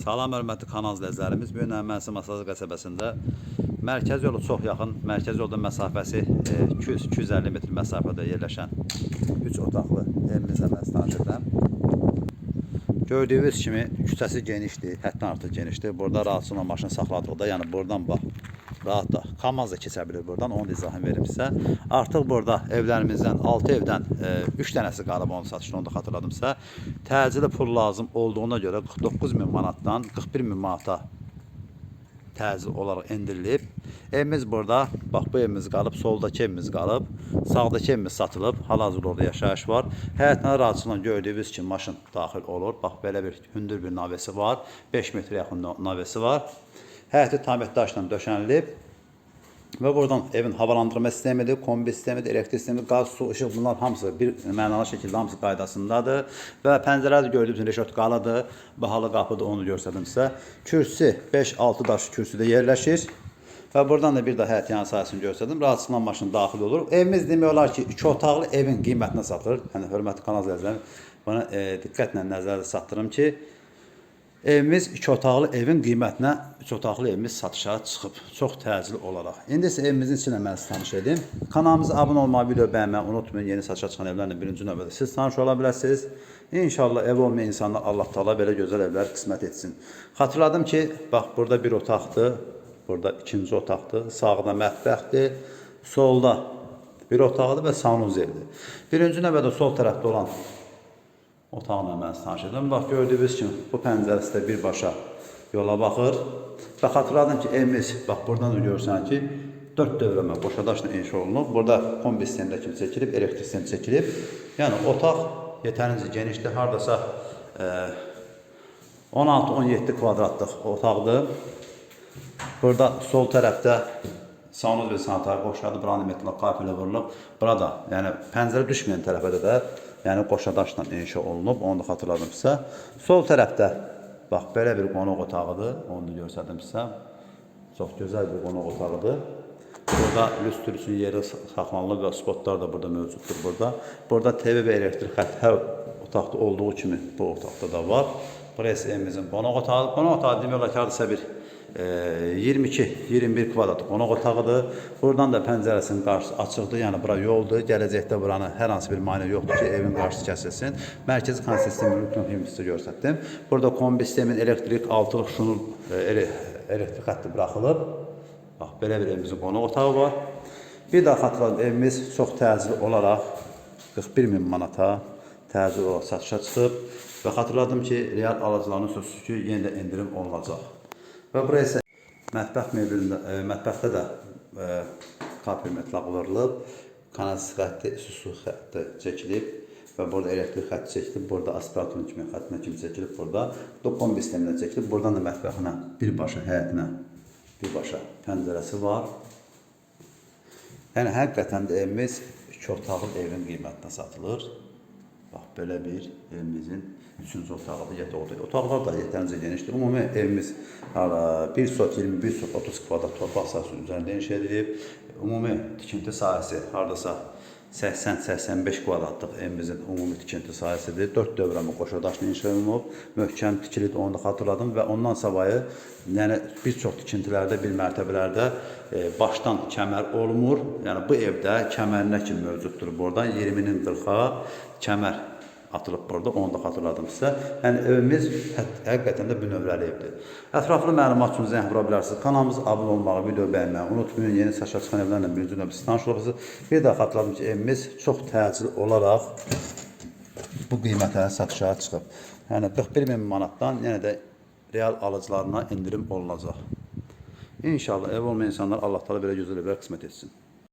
Salam hörmətli kanal izləyicilərimiz. Bu gün Əmənsi Masazı qəsəbəsində mərkəz yolu çox yaxın, mərkəz yoldan məsafəsi e, 200-250 metr məsafədə yerləşən 3 otaqlı evimizlə mən tanış edirəm. Gördüyünüz kimi küçəsi genişdir, həddən artıq genişdir. Burada rahatçılıqla maşın saxladıqda, yəni buradan bax, rahat da KAMAZ da keçə buradan, onun da izahını verim sizə. Artıq burada evlərimizdən, 6 evdən 3 dənəsi qalıb onun satışını, onu da xatırladımsa, təcili pul lazım olduğuna görə 49 min manatdan 41 min manata təcil olaraq endirilib. Evimiz burada, bax bu evimiz qalıb, soldakı evimiz qalıb, sağdakı evimiz satılıb, hal-hazırda orada yaşayış var. Həyatına rahatçılıqla gördüyünüz kimi maşın daxil olur. Bax belə bir hündür bir navesi var, 5 metrə yaxın navesi var. Həyəti tamir daşla döşənilib. Və buradan evin havalandırma sistemidir, kombi sistemidir, elektrik sistemidir, qaz, su, işıq bunlar hamısı bir mənalı şəkildə hamısı qaydasındadır. Və pəncərədə gördüyünüz reşotkalıdır, bahalı qapıdır, onu göstərdim sizə. Kürsü 5-6 daş kürsüdə yerləşir. Və buradan da bir də həyət yan sahəsini göstərdim. Rahatçılıqla maşın daxil olur. Evimiz demək olar ki, 2 otaqlı evin qiymətinə satılır. Yəni hörmətli kanal izləyicilərim, buna e, diqqətlə nəzərdə çatdırım ki, Evimiz 2 otaqlı evin qiymətinə 3 otaqlı evimiz satışa çıxıb. Çox təcili olaraq. İndi isə evimizin içinə mən sizi tanış edim. Kanalımıza abunə olmağı, video bəyənməyi unutmayın. Yeni satışa çıxan evlərlə birinci növbədə siz tanış ola bilərsiniz. İnşallah ev olmayan insanlar Allah Taala belə gözəl evlər qismət etsin. Xatırladım ki, bax burada bir otaqdır, burada ikinci otaqdır, sağda mətbəxdir, solda bir otaqdır və sanuzeldir. Birinci növbədə sol tərəfdə olan otaqla mən tanış edim. Bax gördüyünüz kimi bu pəncərəsi də birbaşa yola baxır. Və xatırladım ki, evimiz bax buradan da ki, 4 dövrəmə boşadaşla inşa olunub. Burada kombi sistemdə kimi çəkilib, elektrik sistemi çəkilib. Yəni otaq yetərincə genişdir. Hardasa e, 16-17 kvadratlıq otaqdır. Burada sol tərəfdə sanuz və sanitar qoşadı, branimetrlə kafelə vurulub. Burada, yəni pəncərə düşməyən tərəfdə də, yəni qoşadaşla inşa olunub, onu da xatırladım sizə. Sol tərəfdə bax belə bir qonaq otağıdır, onu da göstərdim sizə. Çox gözəl bir qonaq otağıdır. Burada lüstr üçün yeri saxlanılıb və spotlar da burada mövcuddur burada. Burada TV və elektrik xətti hər otaqda olduğu kimi bu otaqda da var. Burası evimizin qonaq otağı. Qonaq otağı demək ki, bir 22-21 kvadrat qonaq otağıdır. Buradan da pəncərəsinin qarşısı açıqdır, yəni bura yoldur. Gələcəkdə buranı hər hansı bir maneə yoxdur ki, evin qarşısı kəsilsin. Mərkəzi kan sistemi bütün sizə göstərdim. Burada kombi sistemin elektrik, altılıq şunul e, ele, elektrik xətti buraxılıb. Bax, belə bir evimizin qonaq otağı var. Bir daha xatırladım, evimiz çox təcili olaraq 41 min manata təcili olaraq satışa çıxıb və xatırladım ki, real alıcıların sözsüz ki, yenə də endirim olunacaq. Və bura isə mətbəx mebelində, e, mətbəxdə də e, kapel metlaq vurulub, kanalizasiya xətti, su xətti çəkilib və burada elektrik xətti çəkilib, burada aspiratorun kimi xəttinə kimi çəkilib, burada dokom sisteminə çəkilib, buradan da mətbəxinə birbaşa həyətinə birbaşa pəncərəsi var. Yəni həqiqətən də evimiz iki otaqlı evin qiymətinə satılır. Bax belə bir evimizin üçüncü otağı da yetə otağı. Otaqlar da yetərincə genişdir. Ümumi evimiz ara, 1 sot 21 sot 30 kvadrat torpaq sahəsi üzərində inşa edilib. Ümumi tikinti sahəsi hardasa 80-85 kvadratlıq evimizin ümumi tikinti sahəsidir. 4 dövrəmə qoşadaşla inşa olunub. Möhkəm tikilidir, onu da xatırladım və ondan savayı yəni bir çox tikintilərdə, bir mərtəbələrdə e, başdan kəmər olmur. Yəni bu evdə kəmərinə kimi mövcuddur. Buradan 20-nin 40-a kəmər atılıb burada, onu da xatırladım sizə. Yəni evimiz hə həqiqətən də bünövrəli evdir. Ətraflı məlumat üçün zəng vura bilərsiniz. Kanalımıza abunə olmağı, video bəyənməyi unutmayın. Yeni saçlar çıxan evlərlə birinci növbədə tanış olacaqsınız. Bir daha xatırladım ki, evimiz çox təcili olaraq bu qiymətə satışa çıxıb. Yəni 41 min manatdan yenə də real alıcılarına endirim olunacaq. İnşallah ev olmayan insanlar Allah təala belə gözəl evlər qismət etsin.